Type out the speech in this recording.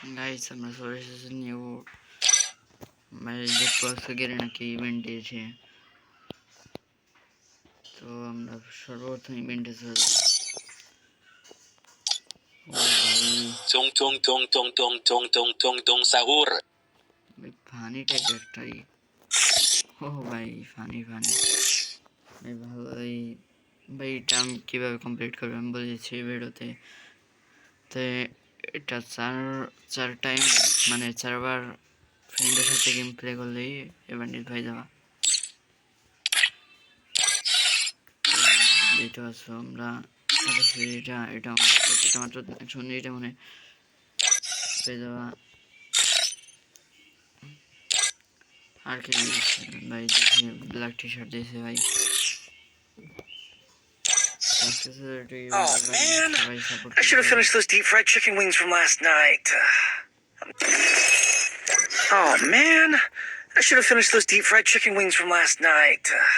Guys আমরা চলে এসেছি নিউ দেখতে পাচ্ছ গেলে নাকি ইভেন্ট দিয়েছে তো আমরা সর্বপ্রথম ইভেন্টে চলে tung tung tung tung tung tung tung tung sahur ভাই ফানি টাইপ একটাই ও ভাই ফানি ফানি ভাই ভালোই ভাই এটা আমি কীভাবে কমপ্লিট করব আমি বলেছি ভিডিওতে তো এটা চার চার টাইম মানে চারবার ফ্রেন্ডের সাথে গেম প্লে করলেই এভান্ডিট হয়ে যাওয়া। দেখতে পাচ্ছ আমরা, এটা এটা এটা মাত্র একশো এটা মানে পেয়ে যাওয়া। আর কি ভাই ব্ল্যাক টি শার্ট দিয়েছে, ভাই। Oh, man. I should have finished those deep fried chicken wings from last night. Oh man, I should have finished those deep fried chicken wings from last night.